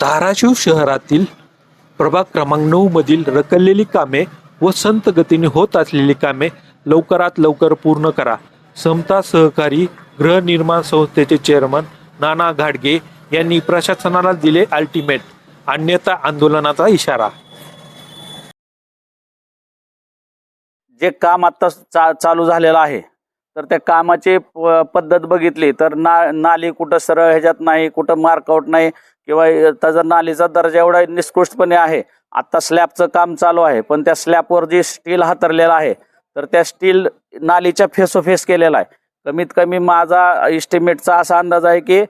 धाराशिव शहरातील प्रभाग क्रमांक नऊ मधील रखडलेली कामे व संत गतीने होत असलेली कामे लवकरात लवकर पूर्ण करा. समता सहकारी गृहनिर्माण संस्थेचे चेअरमन नाना घाडगे यांनी प्रशासनाला दिले अल्टिमेट अन्यथा आंदोलनाचा इशारा. जे काम आता चा चालू झालेलं आहे तर त्या कामाची प- पद्धत बघितली तर ना नाली कुठं सरळ ह्याच्यात नाही कुठं मार्कआउट नाही किंवा त्याचा नालीचा दर्जा एवढा निष्कृष्टपणे आहे. आत्ता स्लॅबचं काम चालू आहे पण त्या स्लॅबवर जी स्टील हातरलेलं आहे तर त्या स्टील नालीच्या फेसोफेस केलेला आहे. कमीत कमी माझा इस्टिमेटचा असा अंदाज आहे की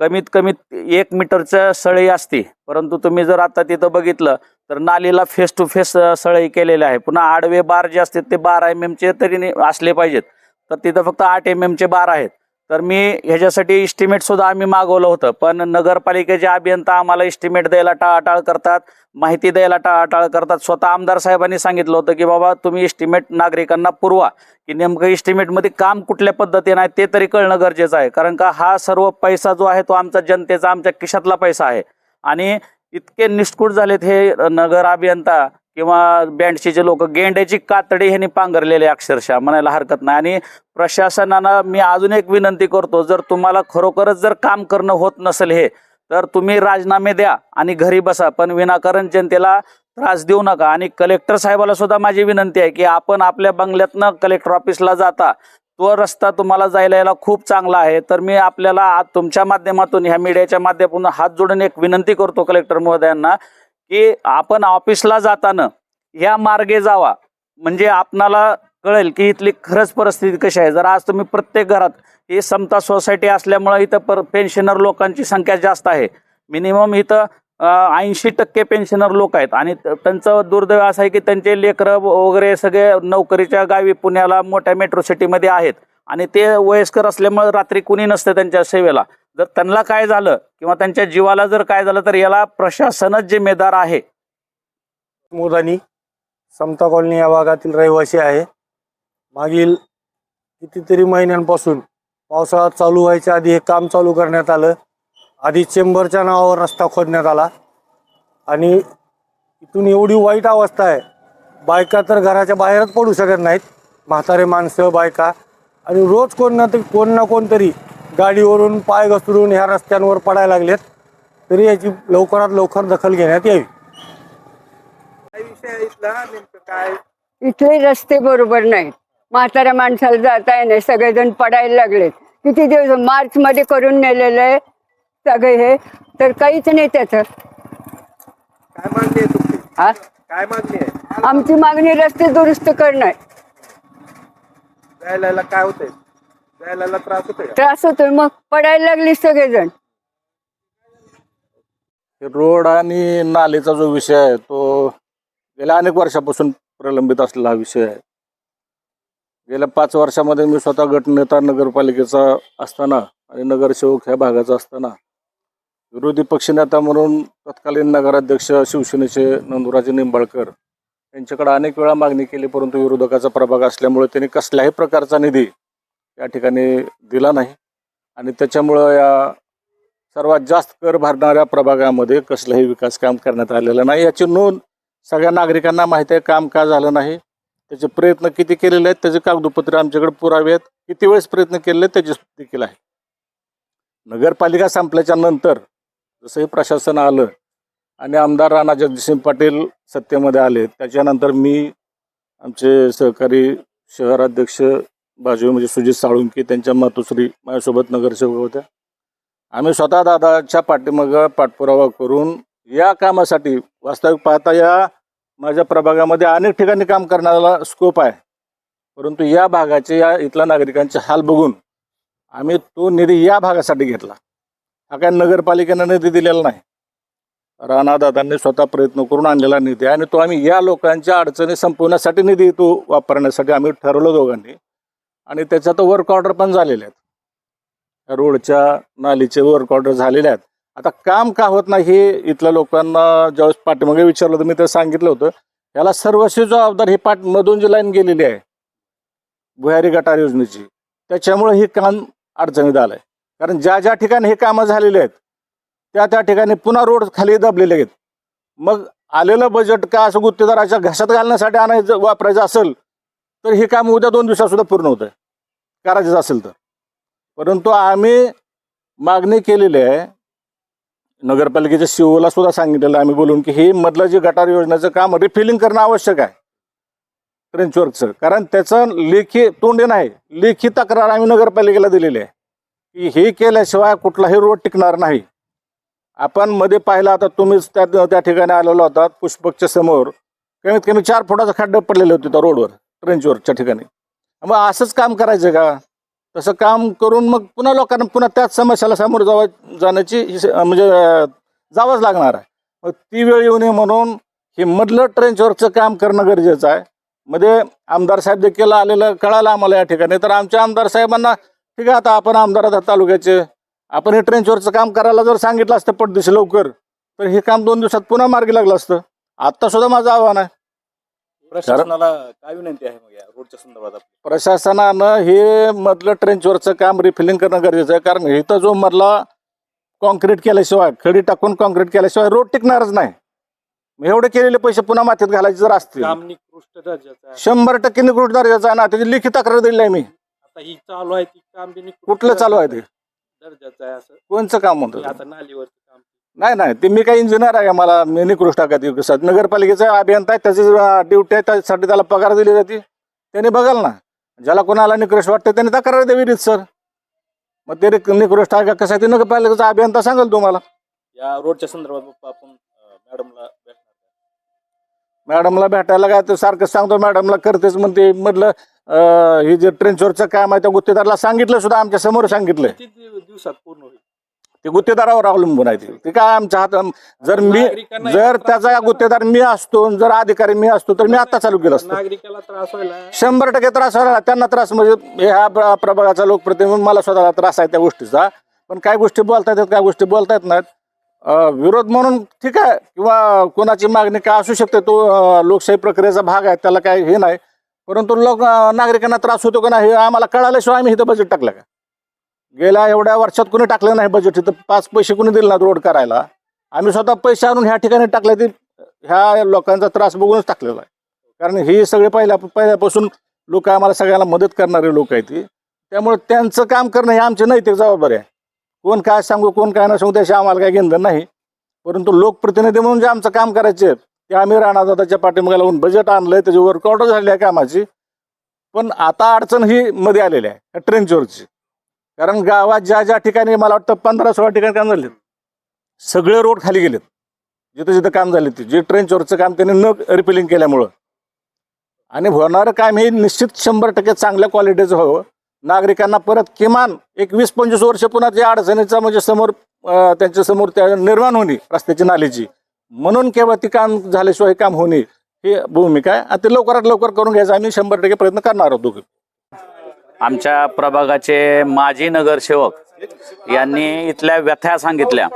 कमीत कमी एक मीटरचं सळई असते. परंतु तुम्ही जर आता तिथं बघितलं तर नालीला फेस टू फेस सळई केलेली आहे. पुन्हा आडवे बार जे असतात ते बारा एम एमचे तरी असले पाहिजेत. तर तिथं फक्त आठ एम एमचे बार आहेत. तर मी ह्याच्यासाठी इस्टिमेट सुद्धा आम्ही मागवलं होतं. पण नगरपालिकेचे अभियंता आम्हाला इस्टिमेट द्यायला टाळाटाळ करतात माहिती द्यायला टाळाटाळ करतात. स्वतः आमदार साहेबांनी सांगितलं होतं की बाबा तुम्ही इस्टिमेट नागरिकांना पुरवा. की नेमकं इस्टिमेटमध्ये काम कुठल्या पद्धतीनं आहे ते तरी कळणं गरजेचं आहे. कारण का हा सर्व पैसा जो आहे तो आमचा जनतेचा आमच्या खिशातला पैसा आहे. आणि इतके निष्कूट झालेत हे नगर अभियंता किंवा बँडशीचे लोक गेंड्याची कातडी ह्यांनी पांघरलेले अक्षरशः म्हणायला हरकत नाही. आणि प्रशासनानं मी अजून एक विनंती करतो जर तुम्हाला खरोखरच जर काम करणं होत नसेल हे तर तुम्ही राजीनामे द्या आणि घरी बसा. पण विनाकारण जनतेला त्रास देऊ नका. आणि कलेक्टर साहेबाला सुद्धा माझी विनंती आहे की आपण आपल्या बंगल्यातनं कलेक्टर ऑफिसला जाता तो रस्ता तुम्हाला जायला यायला खूप चांगला आहे. तर मी आपल्याला आज तुमच्या माध्यमातून ह्या मीडियाच्या माध्यमातून हात जोडून एक विनंती करतो कलेक्टर महोदयांना की आपण ऑफिसला जाताना ह्या मार्गे जावा. म्हणजे आपणाला कळेल की इथली खरंच परिस्थिती कशी आहे. जर आज तुम्ही प्रत्येक घरात ही समता सोसायटी असल्यामुळं इथं पर पेन्शनर लोकांची संख्या जास्त आहे. मिनिमम इथं ऐंशी टक्के पेन्शनर लोक आहेत. आणि त्यांचं दुर्दैव असं आहे की त्यांचे लेकरं वगैरे सगळे नोकरीच्या गावी पुण्याला मोठ्या मेट्रो सिटीमध्ये आहेत. आणि ते वयस्कर असल्यामुळे रात्री कुणी नसतं त्यांच्या सेवेला. जर त्यांना काय झालं किंवा त्यांच्या जीवाला जर काय झालं तर याला प्रशासनच जिम्मेदार आहे. मुरानी समता कॉलनी या भागातील रहिवासी आहे. मागील कितीतरी महिन्यांपासून पावसाळा चालू व्हायच्या आधी हे काम चालू करण्यात आलं. आधी चेंबरच्या नावावर रस्ता खोदण्यात आला. आणि इथून एवढी वाईट अवस्था आहे बायका तर घराच्या बाहेरच पडू शकत नाहीत. म्हातारे माणसं बायका. आणि रोज कोण ना तरी कोण ना कोणतरी गाडीवरून पाय घसरून ह्या रस्त्यांवर पडायला लागलेत तरी याची लवकरात लवकर दखल घेण्यात यावी. इथले? रस्ते बरोबर नाहीत. म्हाताऱ्या माणसाला जाता नाही. सगळेजण पडायला लागलेत. किती दिवस मार्च मध्ये करून नेलेलं आहे सगळे हे तर काहीच नाही त्याचं. काय मागणी आहे तुमची? हा? काय मागणी आहे? आमची मागणी रस्ते दुरुस्त करणं आहे. काय होतंय? त्रास होतोय त्रास होतोय. मग पडायला लागले सगळेजण. रोड आणि नालीचा जो विषय आहे तो गेल्या अनेक वर्षापासून प्रलंबित असलेला हा विषय आहे. गेल्या पाच वर्षामध्ये मी स्वतः गटनेता नगरपालिकेचा असताना आणि नगरसेवक ह्या भागाचा असताना विरोधी पक्षनेता म्हणून तत्कालीन नगराध्यक्ष शिवसेनेचे नंदुराजे निंबाळकर त्यांच्याकडे अनेक वेळा मागणी केली परंतु विरोधकाचा प्रभाग असल्यामुळे त्यांनी कसल्याही प्रकारचा निधी या ठिकाणी दिला नाही. आणि त्याच्यामुळं या सर्वात जास्त कर भरणाऱ्या प्रभागामध्ये कसलंही विकास काम करण्यात आलेलं नाही. याची नोंद सगळ्या नागरिकांना माहिती आहे काम का झालं नाही. त्याचे प्रयत्न किती केलेले आहेत त्याचे कागदोपत्र आमच्याकडे पुरावे आहेत. किती वेळेस प्रयत्न केलेले आहेत त्याचे देखील आहे. नगरपालिका संपल्याच्या नंतर जसंही प्रशासन आलं आणि आमदार राणा जगदीशसिंग पाटील सत्तेमध्ये आले. त्याच्यानंतर मी आमचे सहकारी शहराध्यक्ष बाजू म्हणजे सुजित साळुंके त्यांच्या मातोश्री माझ्यासोबत नगरसेवक होत्या. आम्ही स्वतः दादाच्या पाठीमागं पाठपुरावा करून या कामासाठी वास्तविक पाहता या माझ्या प्रभागामध्ये अनेक ठिकाणी काम करण्याला स्कोप आहे. परंतु या भागाचे या इथल्या नागरिकांचे हाल बघून आम्ही तो निधी या भागासाठी घेतला. हा काय नगरपालिकेनं निधी दिलेला नाही. राणादादांनी स्वतः प्रयत्न करून आणलेला निधी आणि तो आम्ही या लोकांच्या अडचणी संपवण्यासाठी निधी तो वापरण्यासाठी आम्ही ठरवलं दोघांनी. आणि त्याच्यात वर्क ऑर्डर पण झालेले आहेत. रोडच्या नालीचे वर्क ऑर्डर झालेले आहेत. आता काम का होत नाही हे इथल्या लोकांना ज्यावेळेस पाठीमागे विचारलं होतं मी ते सांगितलं होतं याला सर्वस्वी जबाबदार ही पाठ मधून जी लाईन गेलेली आहे भुयारी गटार योजनेची त्याच्यामुळे हे काम अडचणीत आहे कारण ज्या ज्या ठिकाणी हे कामं झालेली आहेत त्या त्या ठिकाणी पुन्हा रोड खाली दबलेले आहेत. मग आलेलं बजेट का असं गुत्तेदाराच्या घशात घालण्यासाठी आणायचं वापरायचं असेल तर हे काम उद्या दोन दिवसात सुद्धा पूर्ण होतं करायचं असेल तर. परंतु आम्ही मागणी केलेली आहे. नगरपालिकेच्या सीओला सुद्धा सांगितलेलं आम्ही बोलून की हे मधलं जे गटार योजनेचं काम रिफिलिंग करणं आवश्यक आहे. ट्रेंचवर्कचं कारण त्याचं लेखी तोंडे नाही लेखी तक्रार आम्ही नगरपालिकेला दिलेली आहे. की हे केल्याशिवाय कुठलाही रोड टिकणार नाही. आपण मध्ये पाहिलं आता तुम्हीच त्या त्या ठिकाणी आलेलो होता पुष्पकच्या समोर. कमीत कमी चार फुटाचा खड्डे पडलेले होते त्या रोडवर ट्रेंचवरच्या ठिकाणी. मग असंच काम करायचं का? तसं काम करून मग पुन्हा लोकांना पुन्हा त्याच समस्याला सामोरं जावा जाण्याची म्हणजे जावंच लागणार आहे. मग ती वेळ येऊ नये म्हणून हे मधलं ट्रेंचवरचं काम करणं गरजेचं आहे. मध्ये आमदार साहेब देखील आलेलं कळालं आम्हाला या ठिकाणी. तर आमच्या आमदार साहेबांना ठीक आहे आता आपण आमदार आहात तालुक्याचे आपण हे ट्रेंचवरचं काम करायला जर सांगितलं असतं पटदिशी लवकर तर हे काम दोन दिवसात पुन्हा मार्गी लागलं असतं. आता सुद्धा माझं आव्हान आहे. प्रशासनाला काय विनंती आहे मग या रोडच्या संदर्भात आपली? प्रशासनानं हे मधलं ट्रेंचवरचं काम रिफिलिंग करणं गरजेचं आहे कारण इथं जो मधला कॉन्क्रीट केल्याशिवाय खडी टाकून कॉन्क्रीट केल्याशिवाय रोड टिकणारच नाही. मग एवढे केलेले पैसे पुन्हा मातीत घालायचे जर असतील. काम निकृष्ट दर्जाचं आहे. शंभर टक्के निकृष्ट दर्जाचं आहे ना त्याची लिखित तक्रार दिली आहे मी. आता ही चालू आहे ती काम बी निकृष्ट कुठलं चालू आहे ते? दर्जाचं आहे असं. कोणचं काम होतं? आता नालीवरचं काम. नाही नाही ते मी काही इंजिनियर आहे मला? मी निकृष्ट आहे का ते? कसं नगरपालिकेचा अभियंता आहे त्याची ड्युटी आहे त्यासाठी त्याला पगार दिली जाते. त्याने बघाल ना. ज्याला कोणाला निकृष्ट वाटतं त्याने तक्रार द्यावी रीत सर. मग ते निकृष्ट आहे का कसं आहे ते नगरपालिकेचा अभियंता सांगेल तुम्हाला. या रोडच्या संदर्भात आपण मॅडमला? मॅडमला भेटायला काय तर सारखं सांगतो मॅडमला करतेच म्हणते म्हटलं अं, हे जे ट्रेनचोरचं काम आहे त्या गुत्तेदाराला सांगितलं सुद्धा आमच्यासमोर सांगितलंय. किती दिव- दिवसात पूर्ण होईल? ते गुत्तेदारावर अवलंबून आहे ते. ते काय आमच्या हात जर मी नागरिकांना जर त्याचा गुत्तेदार मी असतो जर अधिकारी मी असतो तर मी आता चालू केलं असतं. नागरिकाला त्रास व्हायला. शंभर टक्के त्रास व्हायला त्यांना त्रास म्हणजे ह्या प्र- प्रभागाचा लोकप्रतिनिधी मला स्वतःला त्रास आहे त्या गोष्टीचा. पण काय गोष्टी बोलता येतात काय गोष्टी बोलता येत नाहीत. अं, विरोध म्हणून ठीक आहे किंवा कोणाची मागणी काय असू शकते तो अं, लोकशाही प्रक्रियेचा भाग आहे त्याला काय हे नाही. परंतु लोक नागरिकांना त्रास होतो का नाही हे आम्हाला कळाल्याशिवाय आम्ही इथं बजेट टाकलं का? गेल्या एवढ्या वर्षात कोणी टाकलं नाही बजेट इथं पाच पैसे कोणी दिले ना रोड करायला. आम्ही स्वतः पैसे आणून ह्या ठिकाणी टाकले ते ह्या लोकांचा त्रास बघूनच टाकलेला आहे. कारण ही सगळे पहिल्या पहिल्यापासून लोक आम्हाला सगळ्यांना मदत करणारे लोक आहेत ती त्यामुळे त्यांचं काम करणं हे आमची नैतिक जबाबदारी आहे. कोण काय सांगू कोण काय न सांगू त्याशी आम्हाला काय घेणं नाही. परंतु लोकप्रतिनिधी म्हणून जे आमचं काम करायचे की आम्ही राणादादाच्या पाठीमागे लावून बजेट आणलंय त्याची वर्कआउट झाली आहे कामाची. पण आता अडचण ही मध्ये आलेली आहे ट्रेनचोरची कारण गावात ज्या ज्या ठिकाणी मला वाटतं पंधरा सोळा ठिकाणी काम झाले सगळे रोड खाली गेलेत. जिथं जिथं काम झाले ते जे ट्रेनचोरचं काम त्यांनी न रिपेलिंग केल्यामुळं. आणि होणारं काम हे निश्चित शंभर टक्के चांगल्या क्वालिटीचं व्हावं. नागरिकांना परत किमान एक वीस पंचवीस वर्ष पुन्हा त्या अडचणीचा म्हणजे समोर त्यांच्यासमोर त्यांच्यासमोर त्या निर्माण होणे रस्त्याची नालीची. म्हणून केवळ ती काम झाल्याशिवाय हे काम होणे ही भूमिका आहे. आणि ते लवकरात लवकर करून घ्यायचा. आम्ही शंभर टक्के प्रयत्न करणार आहोत दोघे. आमच्या प्रभागाचे माजी नगरसेवक यांनी इथल्या व्यथ्या सांगितल्या.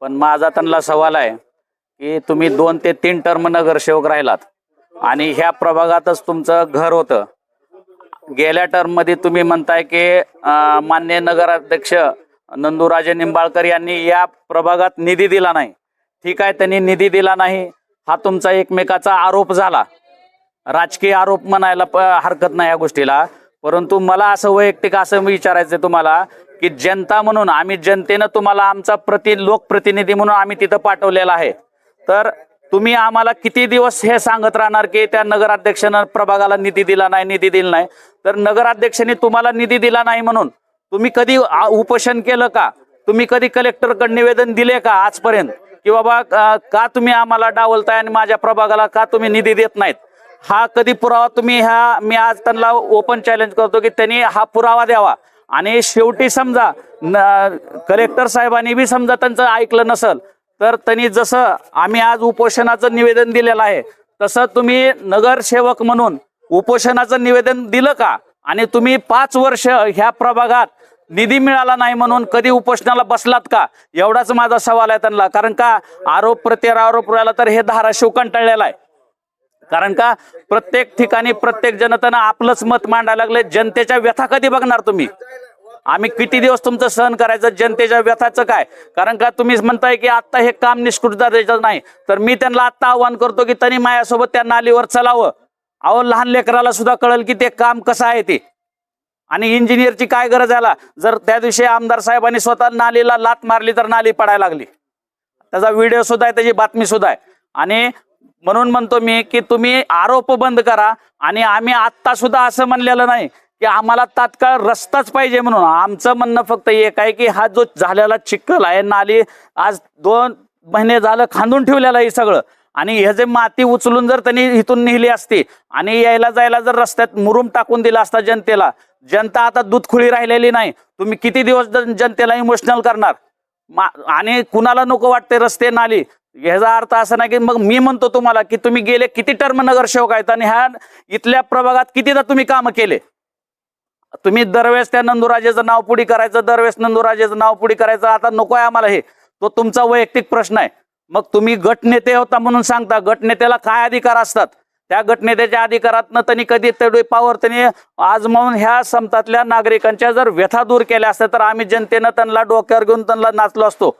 पण माझा त्यांना सवाल आहे की तुम्ही दोन ते तीन टर्म नगरसेवक राहिलात. आणि ह्या प्रभागातच तुमचं घर होतं. गेल्या टर्ममध्ये तुम्ही म्हणताय की मान्य नगराध्यक्ष नंदूराजे निंबाळकर यांनी या प्रभागात निधी दिला नाही. ठीक आहे त्यांनी निधी दिला नाही. हा तुमचा एकमेकाचा आरोप झाला. राजकीय आरोप म्हणायला प- हरकत नाही या गोष्टीला. परंतु मला असं वैयक्तिक असं विचारायचं आहे तुम्हाला की जनता म्हणून आम्ही जनतेनं तुम्हाला आमचा प्रति लोकप्रतिनिधी म्हणून आम्ही तिथं पाठवलेला आहे. तर तुम्ही आम्हाला किती दिवस हे सांगत राहणार की त्या नगराध्यक्षानं प्रभागाला निधी दिला नाही निधी दिला नाही? तर नगराध्यक्षांनी तुम्हाला निधी दिला नाही म्हणून तुम्ही कधी उपोषण केलं का? तुम्ही कधी कलेक्टरकडे निवेदन दिले का आजपर्यंत? की बाबा का तुम्ही आम्हाला डावलताय आणि माझ्या प्रभागाला का तुम्ही निधी देत नाहीत? हा कधी पुरावा तुम्ही ह्या मी आज त्यांना ओपन चॅलेंज करतो की त्यांनी हा पुरावा द्यावा. आणि शेवटी समजा न- कलेक्टर साहेबांनी बी समजा त्यांचं ऐकलं नसल तर त्यांनी जसं आम्ही आज उपोषणाचं निवेदन दिलेलं आहे तसं तुम्ही नगरसेवक म्हणून उपोषणाचं निवेदन दिलं का? आणि तुम्ही पाच वर्ष ह्या प्रभागात निधी मिळाला नाही म्हणून कधी उपोषणाला बसलात का? एवढाच माझा सवाल आहे त्यांना. कारण का आरोप प्रत्यारोप राहिला तर हे धाराशिव कंटाळलेला आहे. कारण का प्रत्येक ठिकाणी प्रत्येक जनतेनं आपलंच मत मांडायला लागले जनतेच्या व्यथा कधी बघणार तुम्ही? आम्ही किती दिवस तुमचं सहन करायचं जनतेच्या व्यथाचं काय? कारण का तुम्ही म्हणताय की आत्ता हे काम निष्कृत नाही. तर मी त्यांना आत्ता आव्हान करतो की त्यांनी माझ्यासोबत त्या नालीवर चलावं. अहो लहान लेकराला सुद्धा कळेल की ते काम कसं आहे ते. आणि इंजिनियरची काय गरज आला याला? जर त्या दिवशी आमदार साहेबांनी स्वतः नालीला लात मारली तर नाली पडायला लागली. त्याचा व्हिडिओ सुद्धा आहे त्याची बातमी सुद्धा आहे. आणि म्हणून म्हणतो मी की तुम्ही आरोप बंद करा आणि आम्ही आत्ता सुद्धा असं म्हणलेलं नाही की आम्हाला तात्काळ रस्ताच पाहिजे म्हणून. आमचं म्हणणं फक्त एक आहे की हा जो झालेला चिखल आहे नाली आज दोन महिने झालं खांदून ठेवलेलं आहे सगळं. आणि हे जे माती उचलून जर त्यांनी इथून नेली असती आणि यायला जायला जर रस्त्यात मुरुम टाकून दिला असता जनतेला जनता आता दूधखुळी राहिलेली नाही. तुम्ही किती दिवस जनतेला इमोशनल करणार? मा- आणि कुणाला नको वाटते रस्ते नाली? ह्याचा अर्थ असा नाही की मग मी म्हणतो तुम्हाला की तुम्ही गेले किती टर्म नगरसेवक आहेत आणि ह्या इथल्या प्रभागात कितीदा तुम्ही कामं केले? तुम्ही दरवेळेस त्या नंदुराजेचं नाव पुढी करायचं दरवेळेस नंदुराजेचं नाव पुढी करायचं आता नको आहे आम्हाला हे. तो तुमचा वैयक्तिक प्रश्न आहे. मग तुम्ही गटनेते होता म्हणून सांगता. गटनेत्याला काय अधिकार असतात? त्या गटनेत्याच्या अधिकारातनं त्यांनी कधी तेवढे पावर त्यांनी आजमावून ह्या समतातल्या नागरिकांच्या जर व्यथा दूर केल्या असत्या तर आम्ही जनतेनं त्यांना डोक्यावर घेऊन त्यांना नाचलो असतो.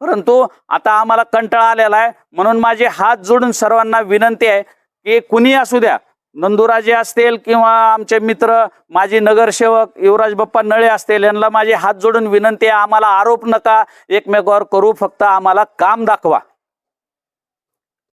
परंतु आता आम्हाला कंटाळा आलेला आहे. म्हणून माझे हात जोडून सर्वांना विनंती आहे की कुणी असू द्या. नंदुराजे असतील किंवा आमचे मित्र माजी नगरसेवक युवराज बाप्पा नळे असतील यांना माझे हात जोडून विनंती आहे. आम्हाला आरोप नका. एकमेकावर करू फक्त आम्हाला काम दाखवा.